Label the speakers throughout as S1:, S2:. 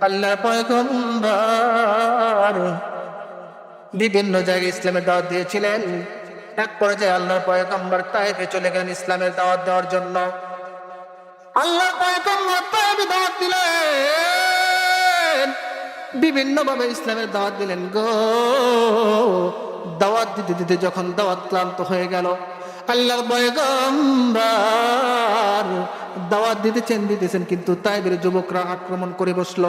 S1: আল্লাহ পয়গম্বর। বিভিন্ন জায়গায় ইসলামের দাওয়াত দিয়েছিলেন। এক পর্যায়ে আল্লাহর পয়গম্বর তাইফে চলে গেলেন ইসলামের দাওয়াত দেওয়ার জন্য। আল্লাহ পয়গম্বর তাইফে দাওয়াত দিলেন। বিভিন্ন ভাবে ইসলামের দাওয়াত দিলেন গো। দাওয়াত দিতে দিতে যখন দাওয়াত ক্লান্ত হয়ে গেল আল্লাহর পয়গম্বর। দাওয়াত দিতেছেন দিতেছেন, কিন্তু তাইবের যুবকরা আক্রমণ করে বসল।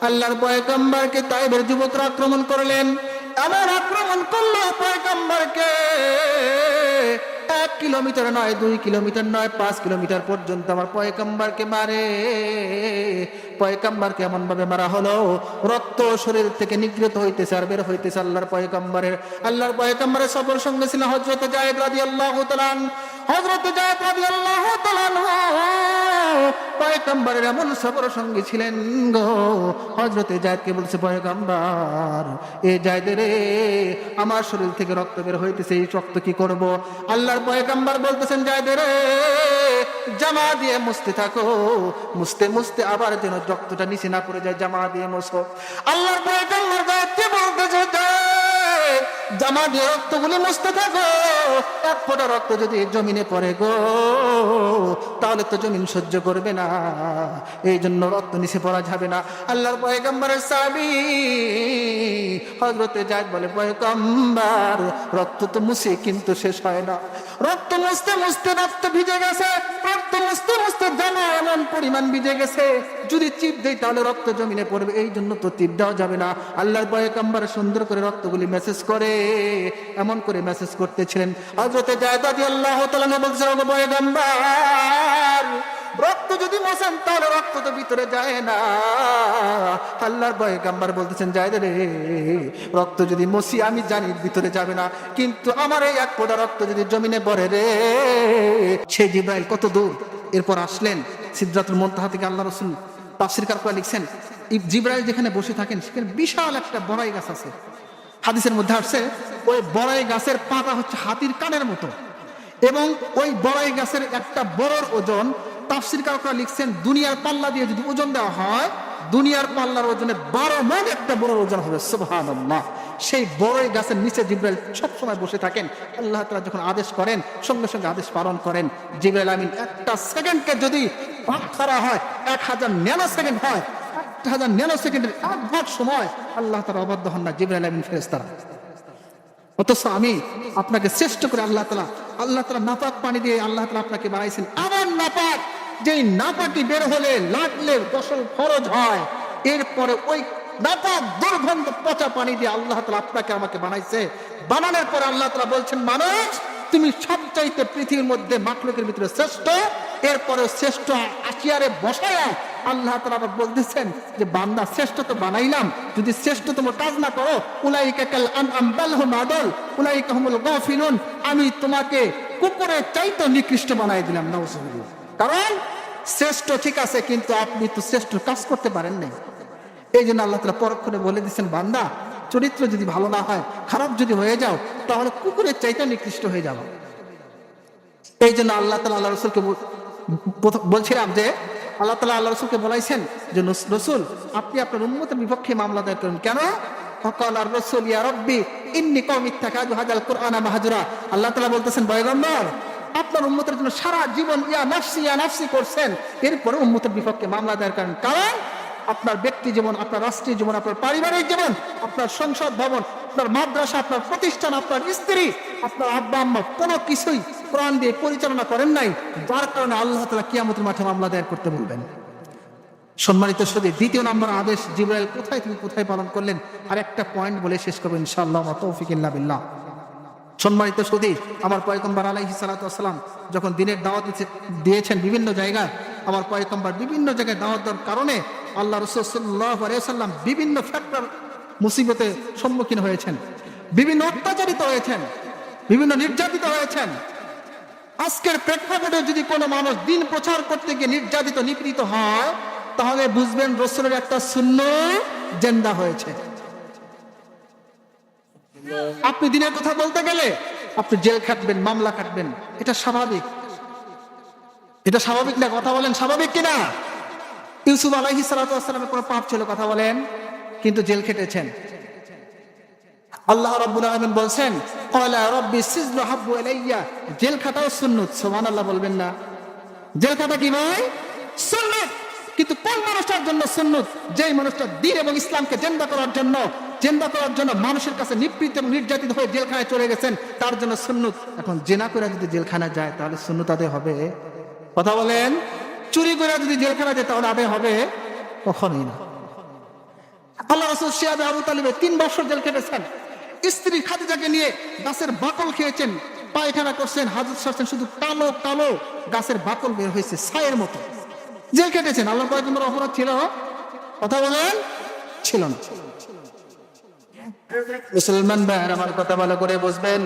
S1: আল্লাহর পয়গম্বরকে তাইবের যুবকরা আক্রমণ করলেন। এমন আক্রমণ করল পয়গম্বরকে। এক কিলোমিটার নয়, দুই কিলোমিটার নয়, পাঁচ কিলোমিটার পর্যন্ত আমার পয়গম্বরকে মারে। পয়গম্বরকে কেমন ভাবে মারা হলো? রক্ত শরীর থেকে নিগৃহীত হইতেছে আর বের হইতেছে আল্লাহর পয়গম্বরের। আল্লাহর পয়গম্বরের সফর সঙ্গে ছিল হজরত জায়দ রাজি আল্লাহ হজরত জায়দ রাজি তাআলা এমন সফর সঙ্গী ছিলেন গো। হজরতে জায়েদকে বলছে পয়গম্বর এ আমার শরীর থেকে রক্ত বের হইতেছে এই রক্ত কি করব? আল্লাহর পয়গম্বর বলতেছেন জায়েদ রে জামা দিয়ে মুছতে থাকো। মুছতে মুছতে আবার যেন রক্তটা নিচে না পড়ে যায় জামা দিয়ে মুছো। আল্লাহর পয়গম্বর জায়েদ, জামা দিয়ে রক্তগুলি মুছতে থাকো। এক ফোঁটা রক্ত যদি জমিনে পড়ে গো, তাহলে তো জমিন সহ্য করবে না। এই জন্য রক্ত নিচে পড়া যাবে না। আল্লাহর পয়গম্বরের সাবি হজরতে জায়দ বলে, পয়গম্বর, রক্ত তো মুছে, কিন্তু শেষ হয় না। রক্ত মুছতে মুছতে রক্ত ভিজে গেছে। রক্ত মুছতে এমন পরিমাণ ভিজে গেছে, যদি চিপ তাহলে রক্ত জমিনে পড়বে, এই জন্য তো টিপ দেওয়া যাবে না। আল্লাহর সুন্দর করে রক্তগুলি মেসেজ করে, এমন করে মেসেজ করতেছিলেন। হজরতে জায়দাদি আল্লাহ বলছে "ওগো পয়গম্বর, রক্ত যদি মোছেন তাহলে রক্ত তো ভিতরে যায় না। আল্লাহর পয়গম্বর বলতেছেন যায় রে, রক্ত যদি মসি আমি জানি ভিতরে যাবে না। কিন্তু আমার এই এক ফোঁটা রক্ত যদি জমিনে পড়ে রে, সে জিব্রাইল কত দূর? এরপর আসলেন সিদ্ধাতুল মন্তাহা থেকে আল্লাহ রসুল তাফসির কারকুয়া লিখছেন জিব্রাইল যেখানে বসে থাকেন, সেখানে বিশাল একটা বড়াই গাছ আছে। হাদিসের মধ্যে আসছে, ওই বড়াই গাছের পাতা হচ্ছে হাতির কানের মতো। এবং ওই বড়াই গাছের একটা বড়র ওজন, তাফসির কারকরা লিখছেন, দুনিয়ার পাল্লা দিয়ে যদি ওজন দেওয়া হয়, দুনিয়ার পাল্লার ওজনে বারো মন একটা বড় ওজন হবে, সুবহানাল্লাহ। সেই বড়ই গাছের নিচে জিব্রাইল সবসময় বসে থাকেন। আল্লাহ তাআলা যখন আদেশ করেন, সঙ্গে সঙ্গে আদেশ পালন করেন, জিব্রাইল আমিন একটা সেকেন্ডকে যদি ভাগ করা হয়, এক হাজার ন্যানো সেকেন্ড হয় এক হাজার ন্যানো সেকেন্ডের এক ভাগ সময় আল্লাহ তারা অবাধ্য হন না জিব্রাইল আমিন ফেরেস্তারা অথচ আমি আপনাকে শ্রেষ্ঠ করে আল্লাহ তালা আল্লাহ তালা নাপাক পানি দিয়ে আল্লাহ তালা আপনাকে বানাইছেন। আবার নাপাক, যেই নাপাকি বের হলে, লাগলে ফসল খরচ হয়। এরপরে ওই নাপাক দুর্গন্ধ, পচা পানি দিয়ে আল্লাহ তালা আপনাকে আমাকে বানাইছে। বানানোর পরে আল্লাহ তালা বলছেন, মানুষ, তুমি সবচাইতে পৃথিবীর মধ্যে মাকলুকের ভিতরে শ্রেষ্ঠ। এরপরে শ্রেষ্ঠ আসিয়ারে বসায়া আল্লাহ তালা আবার বলতেছেন যে, বান্দা, শ্রেষ্ঠ তো বানাইলাম। যদি শ্রেষ্ঠতম কাজ না করো, উলাইকা কাল আনআম বাল হুম আদল উলাইকা হুমুল গাফিলুন। আমি তোমাকে কুকুরের চাইতে নিকৃষ্ট বানাই দিলাম, নাউজুবিল্লাহ। কারণ, শ্রেষ্ঠ ঠিক আছে, কিন্তু আপনি তো শ্রেষ্ঠ কাজ করতে পারেন নাই। এই জন্য আল্লাহ তালা পরক্ষণে বলে দিচ্ছেন বান্দা, চরিত্র যদি ভালো না হয়, খারাপ যদি হয়ে যাও, তাহলে কুকুরের চাইতে নিকৃষ্ট হয়ে যাব এই জন্য আল্লাহ তালা আল্লাহ রসুলকে বলছিলাম যে, আল্লাহ তালা আল্লাহ রসুলকে বলাইছেন যে রসুল, আপনি আপনার উন্মতের বিপক্ষে মামলা দায়ের করেন। কেন? ফকাল আর রসুল, ইয়া রব্বি, ইন্নি কম ইত্তাকাজু হাজাল কোরআনা মাহাজুরা। আল্লাহ তালা বলতেছেন, পয়গম্বর, আপনার উন্মতের জন্য সারা জীবন ইয়া নাফসি ইয়া নাফসি করছেন। এরপরে উন্মতের বিপক্ষে মামলা দায়ের করেন। কারণ আপনার ব্যক্তি জীবন, আপনার রাষ্ট্রীয় জীবন, আপনার পারিবারিক জীবন, আপনার সংসদ ভবন, আপনার মাদ্রাসা, আপনার প্রতিষ্ঠান, আপনার স্ত্রী, আপনার আব্বা, আম্মা, কোনো কিছুই কোরআন দিয়ে পরিচালনা করেন নাই, যার কারণে আল্লাহ তালা কিয়ামতের মাঠে মামলা দায়ের করতে বলবেন। সম্মানিত সদী দ্বিতীয় নম্বর আদেশ, জিব্রাইল, কোথায় তুমি কোথায় পালন করলেন? আর একটা পয়েন্ট বলে শেষ করব ইনশাআল্লাহ তৌফিক ইল্লা বিল্লাহ। সম্মানিত সুদী আমার পয়কম্বর আলাইহি সালাতাম যখন দিনের দাওয়াত দিয়েছেন বিভিন্ন জায়গায়, আমার পয়কম্বর বিভিন্ন জায়গায় দাওয়াত দেওয়ার কারণে আল্লাহ রসুল্লাহ সাল্লাম বিভিন্ন ফ্যাক্টর মুসিবতে সম্মুখীন হয়েছেন, বিভিন্ন অত্যাচারিত হয়েছেন, বিভিন্ন নির্যাতিত হয়েছেন। আজকের প্রেক্ষাপটে যদি কোনো মানুষ দিন প্রচার করতে গিয়ে নির্যাতিত, নিপীড়িত হয়, তাহলে বুঝবেন রসুলের একটা শূন্য জেন্দা হয়েছে। আপনি দিনের কথা বলতে গেলে আপনি জেল খাটবেন, মামলা খাটবেন, এটা স্বাভাবিক। এটা স্বাভাবিক না, কথা বলেন স্বাভাবিক কিনা? ইউসুফ আলাহি সালাতামের কোনো পাপ ছিল, কথা বলেন। কিন্তু জেল খেটেছেন। আল্লাহ রাব্বুল আলামিন বলছেন রাব্বি হাব্বু ইলাইয়া জেল খাটাও সুন্নাত, সুবহানাল্লাহ বলবেন না। জেল খাটা কি ভাই? সুন্নাত। কিন্তু কোন মানুষটার জন্য সুন্নত? যেই মানুষটা দিন এবং ইসলামকে জেন্দা করার জন্য, জেন্দা করার জন্য মানুষের কাছে নিপীড়িত এবং নির্যাতিত হয়ে জেলখানায় চলে গেছেন, তার জন্য সুন্নত। এখন জেনা করে যদি জেলখানায় যায়, তাহলে সুন্নত আদায় হবে। কথা বলেন। চুরি করে যদি জেলখানা যায় তাহলে আদায় হবে কখনোই না। আল্লাহ রসুল শিয়াবে আবু তালিবে তিন বছর জেল কেটেছেন স্ত্রী খাদিজাকে নিয়ে গাছের বাকল খেয়েছেন, পায়খানা করছেন, হাজত সারছেন, শুধু কালো কালো গাছের বাকল বের হয়েছে ছায়ের মতো। জেল কেটেছেন আল্লাহ কয়েকবার অপরাধ ছিল, কথা বলেন? ছিল না। মুসলমান ভাই আমার কথা ভালো করে বুঝবেন।